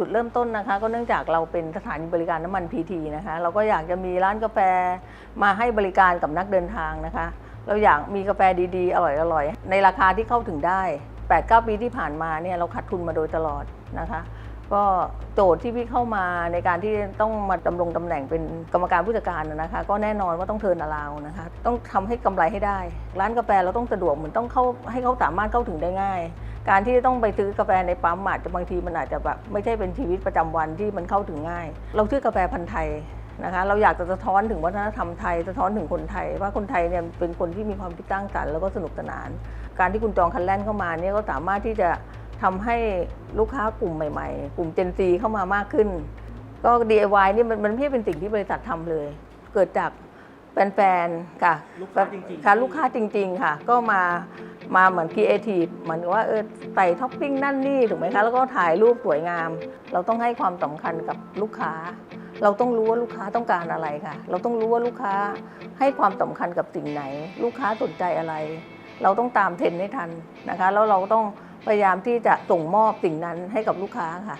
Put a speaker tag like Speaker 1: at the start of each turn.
Speaker 1: จุดเริ่มต้นนะคะก็เนื่องจากเราเป็นสถานีบริการน้ำมันพีทีนะคะเราก็อยากจะมีร้านกาแฟมาให้บริการกับนักเดินทางนะคะ เราอยากมีกาแฟดีๆ อร่อยๆ ในราคาที่เข้าถึงได้ 8-9 ปีที่ผ่านมาเนี่ยเราขาดทุนมาโดยตลอดนะคะ ก็โจทย์ที่พี่เข้ามาในการที่ต้องมาดำรงตำแหน่งเป็นกรรมการผู้จัดการนะคะ ก็แน่นอนว่าต้องเทินอราวนะคะ ต้องทำให้กำไรให้ได้ ร้านกาแฟเราต้องสะดวกเหมือนต้องเข้าให้เขาสามารถเข้าถึงได้ง่าย การที่ต้องไปซื้อกาแฟในปั๊มอาจจะบางทีมันอาจจะแบบไม่ใช่เป็นชีวิตประจำวันที่มันเข้าถึงง่าย เราชื่อกาแฟพันธุ์ไทยนะคะเราอยากจะสะท้อนถึงวัฒนธรรมไทยสะท้อนถึงคนไทย ว่าคนไทยเนี่ยเป็นคนที่มีความคิดสร้างสรรค์แล้วก็สนุกสนาน การที่คุณจองคันแล่นเข้ามาเนี่ยก็สามารถที่จะทำให้ลูกค้ากลุ่มใหม่ ๆ กลุ่ม Gen Z เข้ามามากขึ้น ก็ DIY นี่มันมันไม่ใช่เป็นสิ่งที่บริษัททำเลย เกิดจากแฟนๆค่ะ
Speaker 2: ลูกค้าจริงๆ
Speaker 1: ค่ะลูกค้าจริง ๆ ค่ะ ก็มา มาเหมือนครีเอทีฟเหมือนว่าเออใส่ท็อปปิ้งนั่นนี่ถูกไหมคะ แล้วก็ถ่ายรูปสวยงาม เราต้องให้ความสำคัญกับลูกค้า เราต้องรู้ว่าลูกค้าต้องการอะไรค่ะ เราต้องรู้ว่าลูกค้าให้ความสำคัญกับสิ่งไหน ลูกค้าสนใจอะไร เราต้องตามเทรนด์ให้ทันนะคะ แล้วเราก็ต้องพยายามที่จะส่งมอบสิ่งนั้นให้กับลูกค้าค่ะ